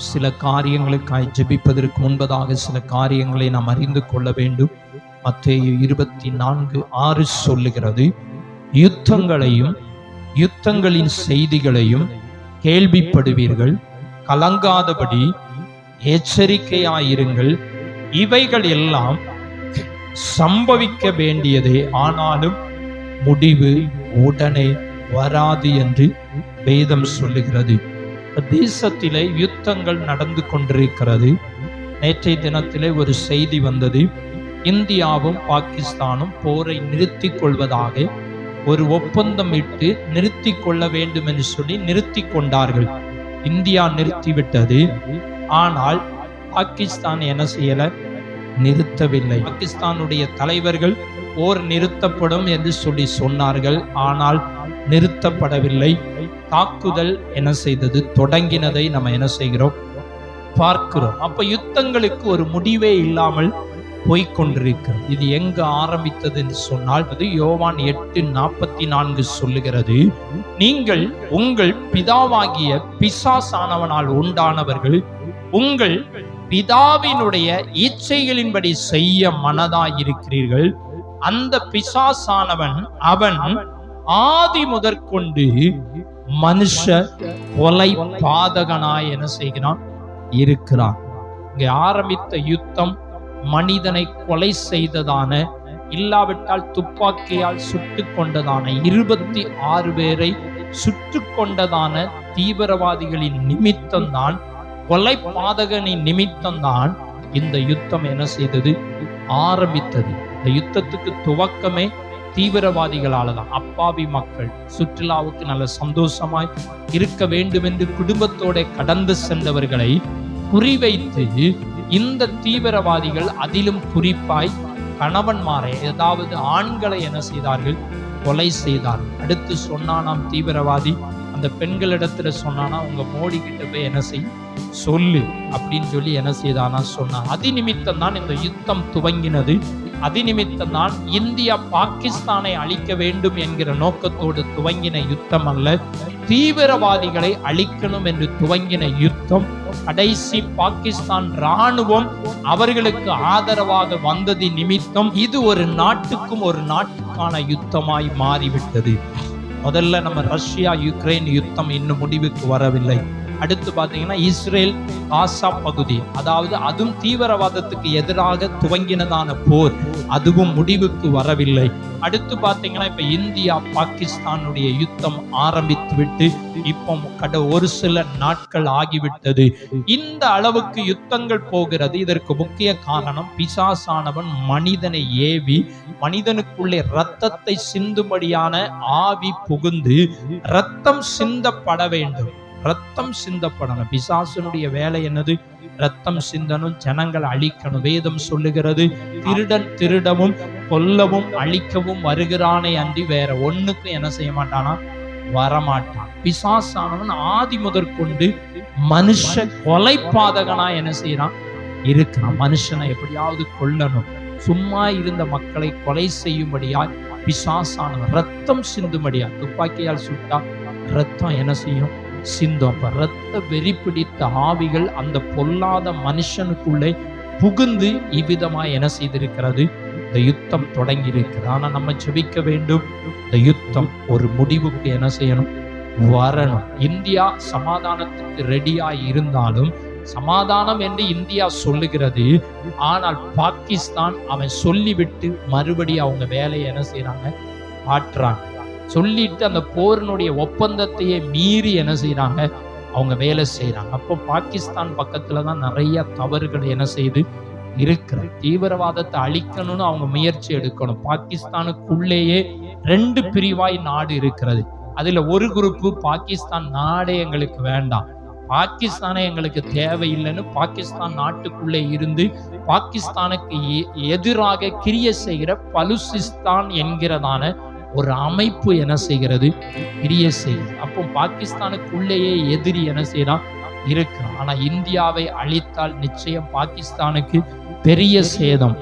சில காரியங்களுக்காய் ஜெபிப்பதற்கு முன்பதாக சில காரியங்களை நாம் அறிந்து கொள்ள வேண்டும். மத்திய இருபத்தி நான்கு ஆறு சொல்லுகிறது யுத்தங்களையும் யுத்தங்களின் செய்திகளையும் கேள்விப்படுவீர்கள். கலங்காதபடி எச்சரிக்கையாயிருங்கள். இவைகள் எல்லாம் சம்பவிக்க வேண்டியதே. ஆனாலும் முடிவு உடனே வராது என்று வேதம் சொல்லுகிறது. தேசத்திலே யுத்தங்கள் நடந்து கொண்டிருக்கிறது. நேற்றைய தினத்திலே ஒரு செய்தி வந்தது. இந்தியாவும் பாகிஸ்தானும் போரை நிறுத்தி கொள்வதாக ஒரு ஒப்பந்தம் இட்டு நிறுத்தி கொள்ள வேண்டும் என்று சொல்லி நிறுத்தி கொண்டார்கள். இந்தியா நிறுத்திவிட்டது. ஆனால் பாகிஸ்தான் என்ன செய்யல? நிறுத்தவில்லை. பாகிஸ்தானுடைய தலைவர்கள் போர் நிறுத்தப்படும் என்று சொல்லி சொன்னார்கள். ஆனால் நிறுத்தப்படவில்லை. தாக்குதல் என்ன செய்தது? தொடங்கினதை நம்ம என்ன செய்கிறோம்? பார்க்கிறோம். அப்ப யுத்தங்களுக்கு ஒரு முடிவே இல்லாமல் போய்கொண்டிருக்கிறது இது எங்க ஆரம்பித்தது என்று சொன்னால் அது யோவான் எட்டு நாற்பத்தி நான்கு சொல்லுகிறது. நீங்கள் உங்கள் பிதாவாகிய பிசாசானவனால் உண்டானவர்கள் உங்கள் பிதாவினுடைய இச்சைகளின்படி செய்ய மனதாயிருக்கிறீர்கள். அந்த பிசாசானவன் அவன் ஆதி முதற்கொண்டு மனுஷ கொலை பாதகனாய் என்ன செய்கிறான்? இருக்கிறான். இங்கே ஆரம்பித்த யுத்தம் மனிதனை கொலை செய்ததான இல்லாவிட்டால் துப்பாக்கியால் சுட்டு கொண்டதான இருபத்தி ஆறு பேரை சுட்டு கொண்டதான தீவிரவாதிகளின் நிமித்தம்தான் கொலை பாதகனின் நிமித்தம்தான் இந்த யுத்தம் என்ன செய்தது? ஆரம்பித்தது. இந்த யுத்தத்துக்கு துவக்கமே தீவிரவாதிகளால தான் அப்பாவி மக்கள் சுற்றுலாவுக்கு நல்ல சந்தோஷமாய் இருக்க வேண்டும் என்று குடும்பத்தோட கடந்து சென்றவர்களை குறிவைத்து இந்த தீவிரவாதிகள் அதிலும் குறிப்பாய் கணவன்மாரை ஏதாவது ஆண்களை என்ன செய்தார்கள்? கொலை செய்தார்கள். அடுத்து சொன்னானாம் தீவிரவாதி அந்த பெண்களிடத்துல சொன்னானா உங்க மோடி கிட்ட போய் என்ன செய்? சொல்லு. அப்படின்னு சொல்லி என்ன செய்தானா சொன்னான். அதி நிமித்தம் தான் இந்த யுத்தம் துவங்கினது. அதிநிமித்தம் தான் இந்தியா பாகிஸ்தானை அழிக்க வேண்டும் என்கிற நோக்கத்தோடு துவங்கின யுத்தம் அல்ல. தீவிரவாதிகளை அழிக்கணும் என்று துவங்கின யுத்தம் கடைசி பாகிஸ்தான் ராணுவம் அவர்களுக்கு ஆதரவாக வந்தது நிமித்தம் இது ஒரு நாட்டுக்கும் ஒரு நாட்டுக்கான யுத்தமாய் மாறிவிட்டது. முதல்ல நம்ம ரஷ்யா யுக்ரைன் யுத்தம் இன்னும் முடிவுக்கு வரவில்லை. அடுத்து பார்த்தீங்கன்னா இஸ்ரேல் காசா பகுதி. அதாவது அதுவும் தீவிரவாதத்துக்கு எதிராக துவங்கினதான போர். அதுவும் முடிவுக்கு வரவில்லை. அடுத்து பார்த்தீங்கன்னா இப்போ இந்தியா பாகிஸ்தானுடைய யுத்தம் ஆரம்பித்து விட்டு இப்போ கட ஒரு சில நாட்கள் ஆகிவிட்டது. இந்த அளவுக்கு யுத்தங்கள் போகிறது இதற்கு முக்கிய காரணம் பிசாசானவன் மனிதனை ஏவி மனிதனுக்குள்ளே ரத்தத்தை சிந்தும்படியான ஆவி புகுந்து ரத்தம் சிந்தப்பட வேண்டும். ரத்தம் சிந்தப்படணும். பிசாசனுடைய வேலை என்னது? ரத்தம் சிந்தனும் ஜனங்களை அழிக்கணும். வேதம் சொல்லுகிறது திருடன் திருடவும் கொல்லவும் அழிக்கவும் வருகிறானே அன்றி வேற ஒண்ணுக்கும் என்ன செய்ய மாட்டானா? வரமாட்டான். பிசாசானவன் ஆதி முதற்கொண்டு மனுஷ கொலை பாதகனா என்ன செய்யறான் இருக்கிறான். மனுஷனை எப்படியாவது கொல்லணும். சும்மா இருந்த மக்களை கொலை செய்யும்படியாய் பிசாசானவன் ரத்தம் சிந்தும்படியா துப்பாக்கியால் சுட்டா ரத்தம் என்ன செய்யும்? சிந்தும். ரத்த வெறி பிடித்த ஆவிகள் அந்த பொல்லாத மனுஷனுக்குள்ளே புகுந்து இவ்விதமாக என்ன செய்திருக்கிறது? இந்த யுத்தம் தொடங்கி இருக்கிறது ஆனா நம்ம ஜெபிக்க வேண்டும். இந்த யுத்தம் ஒரு முடிவுக்கு என்ன செய்யணும்? வரணும். இந்தியா சமாதானத்துக்கு ரெடியாக இருந்தாலும் சமாதானம் என்று இந்தியா சொல்லுகிறது. ஆனால் பாகிஸ்தான் அவன் சொல்லிவிட்டு மறுபடியும் அவங்க வேலையை என்ன செய்யறாங்க ஆற்றுறாங்க சொல்லிட்டு அந்த போரினுடைய ஒப்பந்தத்தையே மீறி என்ன செய்கிறாங்க அவங்க வேலை செய்கிறாங்க அப்போ பாகிஸ்தான் பக்கத்தில் தான் நிறைய தவறுகள் என்ன செய்து இருக்கிற தீவிரவாதத்தை அழிக்கணும்னு அவங்க முயற்சி எடுக்கணும். பாகிஸ்தானுக்குள்ளேயே ரெண்டு பிரிவாய் நாடு இருக்கிறது. அதில் ஒரு குரூப்பு பாகிஸ்தான் நாடே எங்களுக்கு வேண்டாம். பாகிஸ்தானே எங்களுக்கு தேவையில்லைன்னு பாகிஸ்தான் நாட்டுக்குள்ளே இருந்து பாகிஸ்தானுக்கு எ- எதிராக கிரிய செய்கிற பலுசிஸ்தான் என்கிறதான ஒரு அமைப்பு என்ன செய்கிறது பிரிய செய்கிறது. அப்போ பாகிஸ்தானுக்குள்ளேயே எதிரி என்ன செய்யலாம் இருக்கிறான். ஆனா இந்தியாவை அழித்தால் நிச்சயம் பாகிஸ்தானுக்கு பெரிய சேதம்.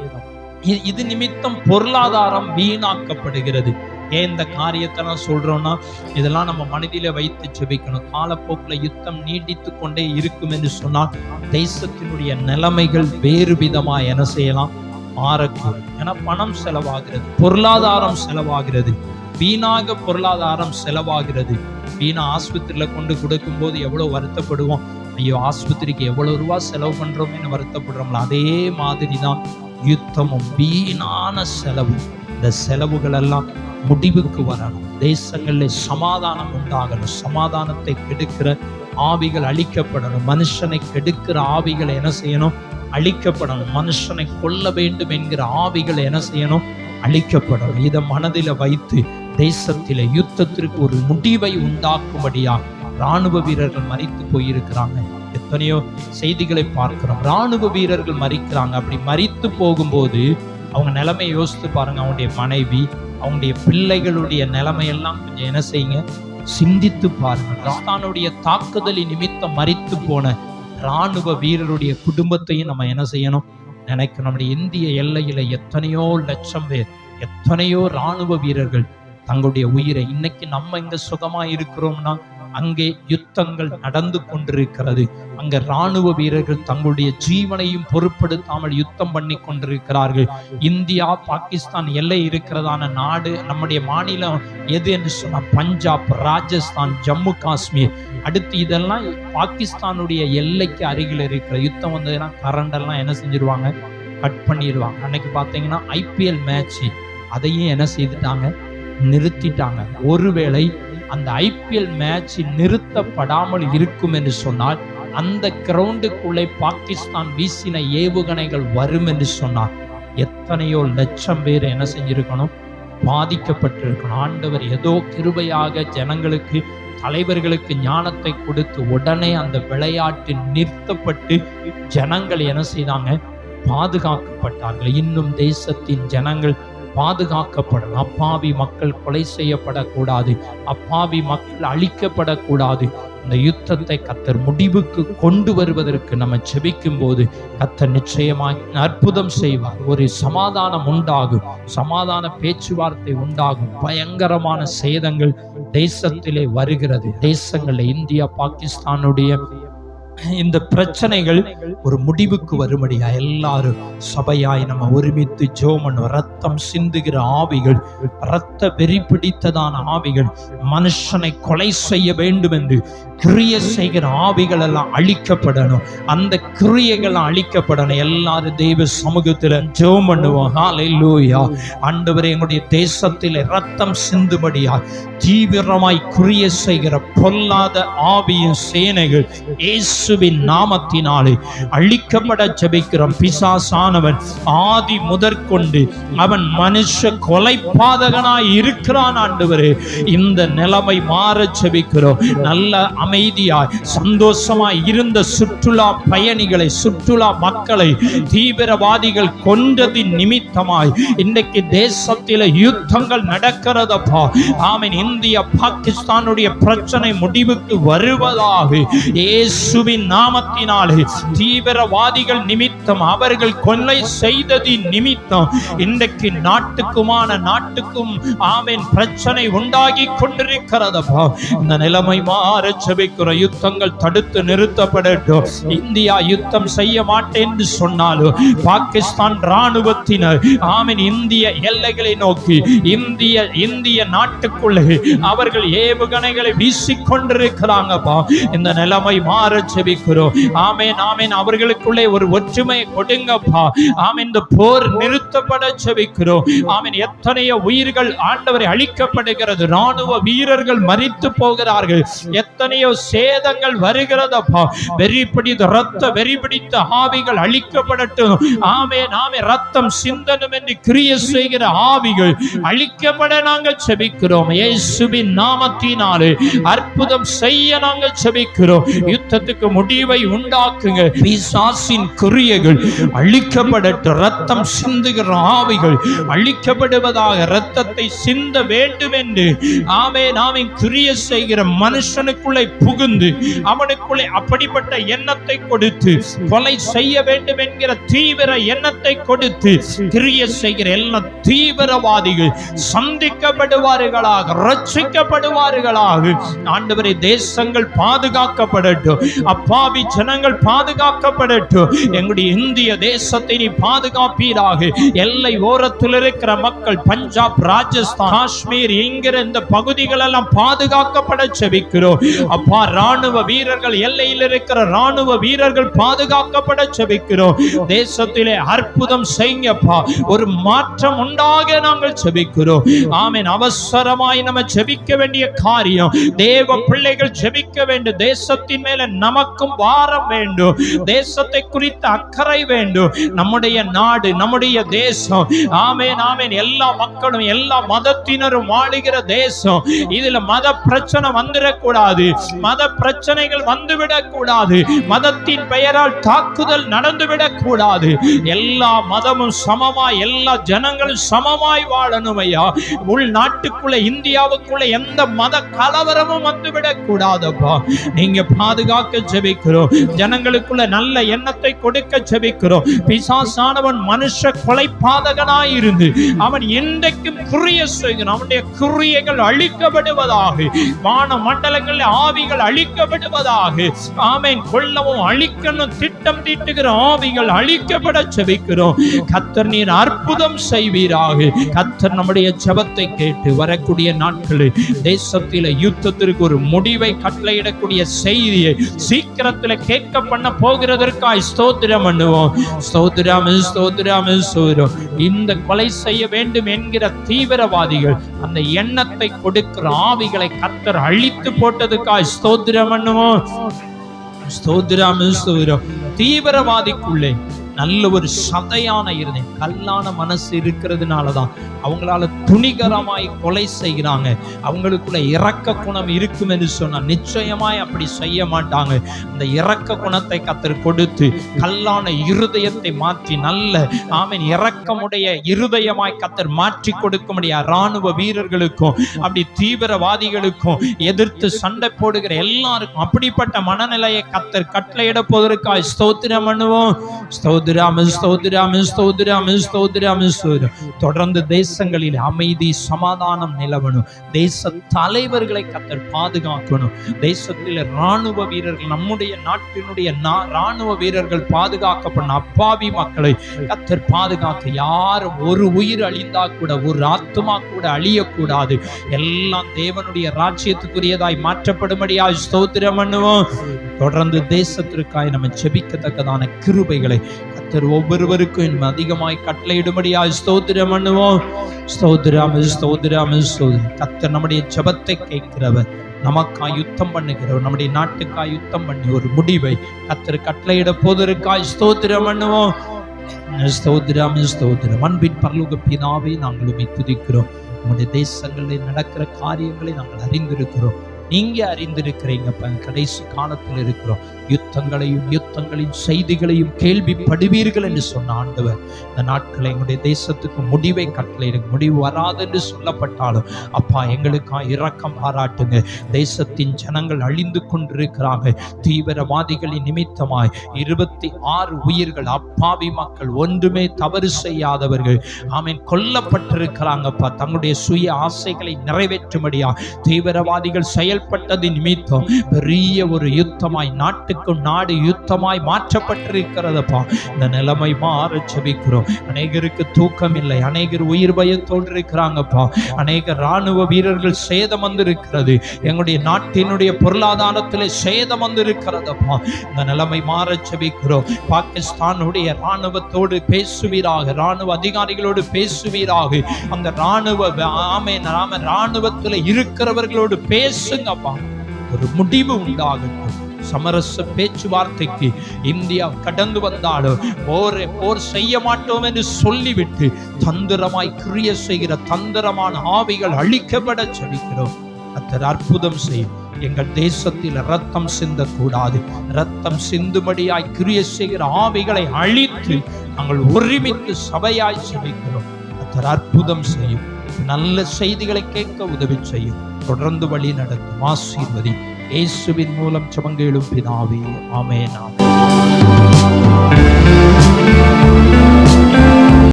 இது நிமித்தம் பொருளாதாரம் வீணாக்கப்படுகிறது. ஏன் இந்த காரியத்தெல்லாம் சொல்றோம்னா இதெல்லாம் நம்ம மனதில வைத்து செபிக்கணும் காலப்போக்கில் யுத்தம் நீடித்து கொண்டே இருக்கும் என்று சொன்னால் தேசத்தினுடைய நிலைமைகள் வேறு விதமா என்ன செய்யலாம். மாறக்கூடும். ஏன்னா பணம் செலவாகிறது பொருளாதாரம் செலவாகிறது. வீணாக பொருளாதாரம் செலவாகிறது. வீணா ஆஸ்பத்திரியில கொண்டு கொடுக்கும்போது எவ்வளவு வருத்தப்படுவோம். ஐயோ ஆஸ்பத்திரிக்கு எவ்வளவு ரூபா செலவு பண்றோமேன்னு வருத்தப்படுறோம்ல அதே மாதிரி தான் யுத்தமும் வீணான செலவு இந்த செலவுகள் எல்லாம் முடிவுக்கு வரணும். தேசங்களில் சமாதானம் உண்டாகணும். சமாதானத்தை கெடுக்கிற ஆவிகள் அழிக்கப்படணும். மனுஷனை கெடுக்கிற ஆவிகளை என்ன செய்யணும்? அழிக்கப்படணும். மனுஷனை கொல்ல வேண்டும் என்கிற ஆவிகளை என்ன செய்யணும்? அழிக்கப்படணும். இதை மனதில் வைத்து தேசத்தில் யுத்தத்திற்கு ஒரு முடிவை உண்டாக்கும்படியாக ராணுவ வீரர்கள் மறித்து போயிருக்கிறாங்க. எத்தனையோ செய்திகளை பார்க்கிறோம். ராணுவ வீரர்கள் மறிக்கிறாங்க அப்படி மறித்து போகும்போது அவங்க நிலைமையை யோசித்து பாருங்க. அவங்களுடைய மனைவி அவங்களுடைய பிள்ளைகளுடைய நிலைமையெல்லாம் கொஞ்சம் என்ன செய்யுங்க? சிந்தித்து பாருங்கள். ராஸ்தானுடைய தாக்குதலின் நிமித்தம் மறித்து போன ராணுவ வீரருடைய குடும்பத்தையும் நம்ம என்ன செய்யணும்? நினைக்கணும். நம்முடைய இந்திய எல்லையில எத்தனையோ லட்சம் பேர் எத்தனையோ ராணுவ வீரர்கள் தங்களுடைய உயிரை இன்னைக்கு நம்ம இங்க சுகமா இருக்கிறோம்னா அங்கே யுத்தங்கள் நடந்து கொண்டிருக்கிறது. அங்க ராணுவ வீரர்கள் தங்களுடைய ஜீவனையும் பொருட்படுத்தாமல் யுத்தம் பண்ணி கொண்டிருக்கிறார்கள். இந்தியா பாகிஸ்தான் எல்லை இருக்கிறதான நாடு நம்முடைய மாநிலம் எது என்று சொன்னா பஞ்சாப் ராஜஸ்தான் ஜம்மு காஷ்மீர். அடுத்து இதெல்லாம் பாகிஸ்தானுடைய எல்லைக்கு அருகில் இருக்கிற யுத்தம் வந்ததுன்னா கரண்ட் எல்லாம் என்ன செஞ்சிருவாங்க? கட் பண்ணிடுவாங்க அன்னைக்கு பார்த்தீங்கன்னா ஐபிஎல் மேட்ச் அதையும் என்ன செய்துட்டாங்க? நிறுத்திட்டாங்க. ஒருவேளை அந்த ஐபிஎல் மேட்ச் நிறுத்தப்படாமல் இருக்கும் என்று சொன்னால் அந்த கிரவுண்டுக்குள்ளே பாகிஸ்தான் வீசின ஏவுகணைகள் வரும் என்று சொன்னார் எத்தனையோ லட்சம் பேர் என்ன செஞ்சிருக்கணும்? பாதிக்கப்பட்டிருக்கணும். ஆண்டவர் ஏதோ கிருபையாக ஜனங்களுக்கு தலைவர்களுக்கு ஞானத்தை கொடுத்து உடனே அந்த விளையாட்டு நிறுத்தப்பட்டு ஜனங்கள் என்ன செய்தாங்க? பாதுகாக்கப்பட்டார்கள். இன்னும் தேசத்தின் ஜனங்கள் பாதுகாக்கப்படணும் அப்பாவி மக்கள் கொலை செய்யப்படக்கூடாது. அப்பாவி மக்கள் அழிக்கப்படக்கூடாது. இந்த யுத்தத்தை கத்தர் முடிவுக்கு கொண்டு வருவதற்கு நம்ம செபிக்கும் போது கத்தர் நிச்சயமாய் அற்புதம் செய்வார். ஒரு சமாதானம் உண்டாகும். சமாதான பேச்சுவார்த்தை உண்டாகும். பயங்கரமான சேதங்கள் தேசத்திலே வருகிறது. தேசங்களில் இந்தியா பாகிஸ்தானுடைய இந்த பிரச்சனைகள் ஒரு முடிவுக்கு வரும்படியா? எல்லாரும் சபையாய் நம்ம ஒருமித்து ஜோமன் ரத்தம் சிந்துகிற ஆவிகள் ரத்த வெறி பிடித்ததான ஆவிகள் மனுஷனை கொலை செய்ய வேண்டும் என்று கிரிய செய்கிற ஆவிகள் எல்லாம் அழிக்கப்படணும். அந்த கிரியைகள் அழிக்கப்படணும். எல்லாரும் தெய்வ சமூகத்துல ஜெபம் பண்ணுவோம். லூயா ஆண்டவரே எங்களுடைய தேசத்தில் ரத்தம் சிந்துபடியா தீவிரமாய் குறிய செய்கிற பொல்லாத ஆவியின் சேனைகள் இயேசுவின் நாமத்தினாலே அழிக்கப்பட ஜெபிக்கிறோம். பிசாசானவன் ஆதி முதற்கொண்டு அவன் மனுஷ கொலைப்பாதகனாய் இருக்கிறான் ஆண்டவரே. இந்த நிலைமை மாற ஜபிக்கிறோம். நல்ல அமைதியாய் சந்தோஷமாய் இருந்த சுற்றுலா பயணிகளை சுற்றுலா மக்களை தீவிரவாதிகள் கொன்றதின் நிமித்தமாய் இன்றைக்கு தேசத்தில யுத்தங்கள் நடக்கிறதப்பா. ஆமீன். இந்திய பாகிஸ்தானுடைய பிரச்சனை முடிவுக்கு வருவதாக இயேசுவின் இயேசுவின் நாமத்தினாலே தீவிரவாதிகள் நிமித்தம் அவர்கள் கொலை செய்ததின் நிமித்தம் இன்றைக்கு நாட்டுக்குமான நாட்டுக்கும் ஆமீன் பிரச்சனை உண்டாகி கொண்டிருக்கிறதப்பா. இந்த நிலைமை மாற செபிக்கிற யுத்தங்கள் தடுத்து நிறுத்தப்படட்டும். இந்தியா யுத்தம் செய்ய மாட்டேன் என்று சொன்னாலும் பாகிஸ்தான் ராணுவத்தினர் ஆமீன் இந்திய எல்லைகளை நோக்கி இந்திய இந்திய நாட்டுக்குள்ளே அவர்கள் ஏவுகணைகளை வீசிக்கொண்டிருக்கிறாங்கப்பா இந்த நிலைமை மாற செபிக்கிறோம் ஆமேன் ஆமேன். அவர்களுக்குள்ளே ஒரு ஒற்றுமை கொடுங்கப்பா. ஆமேன் இந்த போர் நிறுத்தப்பட செபிக்கிறோம். ஆமேன் எத்தனையோ உயிர்கள் ஆண்டவரை அழிக்கப்படுகிறது. ராணுவ வீரர்கள் மறித்து போகிறார்கள். எத்தனையோ சேதங்கள் வருகிறதப்பா. வெறி பிடித்த ரத்த வெறி பிடித்த ஆவிகள் அழிக்கப்படட்டும். ஆமே நாமே ரத்தம் சிந்தனும் என்று கிரிய செய்கிற ஆவிகள் அழிக்கப்பட நாங்கள் செபிக்கிறோம். ஏசுபின் நாமத்தினாலே அற்புதம் செய்ய நாங்கள் செபிக்கிறோம். யுத்தத்துக்கு முடிவை உண்டாக்குங்க. பிசாசின் கிரியைகள் அழிக்கப்படட்டும் ரத்தம் சிந்துகிற ஆவிகள் அழிக்கப்படுவதாக ரத்தத்தை சிந்த வேண்டும் என்று ஆமே நாமே கிரிய செய்கிற மனுஷனுக்குள்ளே புகுந்து அவனுக்குள்ளே அப்படிப்பட்ட எண்ணத்தை கொடுத்து கொலை செய்ய வேண்டும் என்கிற தீவிர எண்ணத்தை கொடுத்து கிரிய செய்கிற எல்லா தீவிரவாதிகள் சந்திக்கப்படுவார்களாக ரட்சிக்கப்படுவார்களாக. ஆண்டவரை தேசங்கள் பாதுகாக்கப்படட்டும். அப்பாவி ஜனங்கள் பாதுகாக்கப்படட்டும். எங்களுடைய இந்திய தேசத்தை நீ பாதுகாப்பீராக. எல்லை ஓரத்தில் இருக்கிற மக்கள் பஞ்சாப் ராஜஸ்தான் காஷ்மீர் என்கிற இந்த பகுதிகள் எல்லாம் பாதுகாக்கப்பட செபிக்கிறோம். அப்பா ராணுவ வீரர்கள் எல்லையில் இருக்கிற ராணுவ வீரர்கள் பாதுகாக்கப்பட செபிக்கிறோம். தேசத்திலே அற்புதம் செய்யப்பா ஒரு மாற்றம் உண்டாக நாங்கள் செபிக்கிறோம். ஆமேன். அவசரமாய் நம்ம செபிக்க வேண்டிய காரியம். தேவ பிள்ளைகள் செபிக்க வேண்டும். தேசத்தின் மேல நமக்கு நமக்கும் வாரம் வேண்டும். தேசத்தை குறித்த அக்கறை வேண்டும். நம்முடைய நாடு நம்முடைய தேசம். ஆமேன் ஆமேன். எல்லா மக்களும் எல்லா மதத்தினரும் வாழுகிற தேசம். இதுல மத பிரச்சனை வந்துடக்கூடாது மத பிரச்சனைகள் வந்துவிடக் கூடாது மதத்தின் பெயரால் தாக்குதல் நடந்துவிடக் கூடாது எல்லா மதமும் சமமாய் எல்லா ஜனங்களும் சமமாய் வாழணும் ஐயா உள்நாட்டுக்குள்ள இந்தியாவுக்குள்ள எந்த மத கலவரமும் வந்துவிடக் கூடாதப்பா நீங்க பாதுகாக்க ஜெபிக்கிறோம். ஜனங்களுக்குள்ள நல்ல எண்ணத்தை கொடுக்க ஜெபிக்கிறோம். பிசாசானவன் மனுஷ கொலைபாதகனாய் இருந்து அவன் இன்றைக்கும் குறிய செய்கிறான். அவனுடைய குறியைகள் அழிக்கப்படுவதாக வான மண்டலங்களில் ஆவிகள் அழிக்கப்படுவதாக ஆமேன் கொல்லவும் அழிக்கணும் திட்டம் தீட்டுகிற ஆவிகள் அழிக்கப்பட செபிக்கிறோம் கத்தர் நீர் அற்புதம் செய்வீராக. கத்தர் நம்முடைய ஜபத்தை கேட்டு வரக்கூடிய நாட்களில் தேசத்தில யுத்தத்திற்கு ஒரு முடிவை கட்டளையிடக்கூடிய செய்தியை சீக்கிரத்துல கேட்க பண்ண போகிறதற்காய் ஸ்தோத்திரம் பண்ணுவோம். ஸ்தோத்திரம் ஸ்தோத்திரம் ஸ்தோத்திரம். இந்த கொலை செய்ய வேண்டும் என்கிற தீவிரவாதிகள் அந்த எண்ணத்தை கொடுக்கிற ஆவிகளை கத்தர் அழித்து போட்டதுக்காய் ஸ்தோத்திரம் பண்ணுவோம். ஸ்தோத்திரம் ஸ்தோத்திரம். தீவிரவாதிக்குள்ளே நல்ல ஒரு சதையான இருதயம் கல்லான மனசு இருக்கிறதுனால தான் அவங்களால துணிகரமாய் கொலை செய்கிறாங்க. அவங்களுக்குள்ள இறக்க குணம் இருக்கும் என்று சொன்னால் நிச்சயமாய் அப்படி செய்ய மாட்டாங்க. அந்த இறக்க குணத்தை கத்தர் கொடுத்து கல்லான இருதயத்தை மாற்றி நல்ல ஆமீன் இறக்கமுடைய இருதயமாய் கத்தர் மாற்றி கொடுக்க முடியாது ராணுவ வீரர்களுக்கும் அப்படி தீவிரவாதிகளுக்கும் எதிர்த்து சண்டை போடுகிற எல்லாருக்கும் அப்படிப்பட்ட மனநிலையை கத்தர் கட்டளையிட போவதற்காக ஸ்தோத்திரம் பண்ணுவோம். ஸ்தோத்திரம். ஸ்தோத்திரம் ஸ்தோத்திரம் ஸ்தோத்திரம் ஸ்தோத்திரம் தொடர்ந்து தேசங்களில் அமைதி சமாதானம் நிலவணும் தேச தலைவர்களை கத்தர் பாதுகாக்கணும் தேசத்தில் ராணுவ வீரர்கள் நம்முடைய நாட்டினுடைய நா- ராணுவ வீரர்கள் பாதுகாக்கப்படும் அப்பாவி மக்களை கத்தர் பாதுகாக்க யாரும் ஒரு உயிர் அழிந்தா கூட ஒரு ஆத்துமா கூட அழியக்கூடாது எல்லாம் தேவனுடைய ராஜ்யத்துக்குரியதாய் மாற்றப்படும்படியாய் ஸ்தோத்திரம் பண்ணுவோம் தொடர்ந்து தேசத்திற்காய் நம்ம ஜெபிக்கத்தக்கதான கிருபைகளை கத்தர் ஒவ்வொருவருக்கும் இன்னும் அதிகமாய் கட்டளையிடும்படியாய் ஸ்தோத்திரம் பண்ணுவோம். ஸ்தோத்திரம் ஸ்தோத்திரம் ஸ்தோத்திரம். கத்தர் நம்முடைய ஜபத்தை கேட்கிறவர் நமக்காய் யுத்தம் பண்ணுகிறவர் நம்முடைய நாட்டுக்காய் யுத்தம் பண்ணி ஒரு முடிவை கத்தர் கட்டளையிட போதற்காய் ஸ்தோத்திரம் பண்ணுவோம். ஸ்தோத்திரம் ஸ்தோத்திரம். அன்பின் பரலோக பிதாவை நாங்கள் துதிக்கிறோம். நம்முடைய தேசங்களில் நடக்கிற காரியங்களை நாங்கள் அறிந்திருக்கிறோம். நீங்க அறிந்திருக்கிறீங்கப்பா. கடைசி காலத்தில் இருக்கிறோம். யுத்தங்களையும் யுத்தங்களின் செய்திகளையும் கேள்விப்படுவீர்கள் என்று சொன்ன ஆண்டவர். இந்த நாட்களை எங்களுடைய தேசத்துக்கு முடிவை கட்டளையிடுங்க. முடிவு வராது என்று சொல்லப்பட்டாலும் அப்பா எங்களுக்கா இரக்கம் பாராட்டுங்க. தேசத்தின் ஜனங்கள் அழிந்து கொண்டிருக்கிறாங்க. தீவிரவாதிகளின் நிமித்தமாய் இருபத்தி ஆறு உயிர்கள் அப்பாவி மக்கள் ஒன்றுமே தவறு செய்யாதவர்கள். ஆமீன். கொல்லப்பட்டிருக்கிறாங்கப்பா. தங்களுடைய சுய ஆசைகளை நிறைவேற்றும்படியா தீவிரவாதிகள் செயல் செயல்பட்டது நிமித்தம் பெரிய ஒரு யுத்தமாய் நாட்டுக்கும் நாடு யுத்தமாய் மாற்றப்பட்டிருக்கிறதப்பா. இந்த நிலைமை மாற செபிக்கிறோம். அநேகருக்கு தூக்கம் இல்லை அநேகர் உயிர் பயத்தோடு இருக்கிறாங்கப்பா. அநேக ராணுவ வீரர்கள் சேதம் வந்திருக்கிறது. எங்களுடைய நாட்டினுடைய பொருளாதாரத்தில் சேதம் வந்திருக்கிறதப்பா. இந்த நிலைமை மாற செபிக்கிறோம். பாகிஸ்தானுடைய ராணுவத்தோடு பேசுவீராக. ராணுவ அதிகாரிகளோடு பேசுவீராக. அந்த ராணுவ ஆமே நாம ராணுவத்தில் இருக்கிறவர்களோடு பேசுங்க பேசுங்கப்பா ஒரு முடிவு உண்டாகட்டும். சமரச பேச்சுவார்த்தைக்கு இந்தியா கடந்து வந்தாலும் போர் போர் செய்ய மாட்டோம் என்று சொல்லிவிட்டு தந்திரமாய் கிரிய செய்கிற தந்திரமான ஆவிகள் அழிக்கப்பட செபிக்கிறோம் கத்தர் அற்புதம் செய்யும். எங்கள் தேசத்தில் ரத்தம் சிந்தக்கூடாது. ரத்தம் சிந்தும்படியாய் கிரிய செய்கிற ஆவிகளை அழித்து நாங்கள் ஒருமித்து சபையாய் செபிக்கிறோம் கத்தர் அற்புதம் செய்யும். நல்ல செய்திகளை கேட்க உதவி செய்யும். தொடர்ந்து வழி நடத்தும். ஆசீர்வதி. இயேசுவின் மூலம் சமங்க எழுப்பினாவே ஆமென் ஆமென்.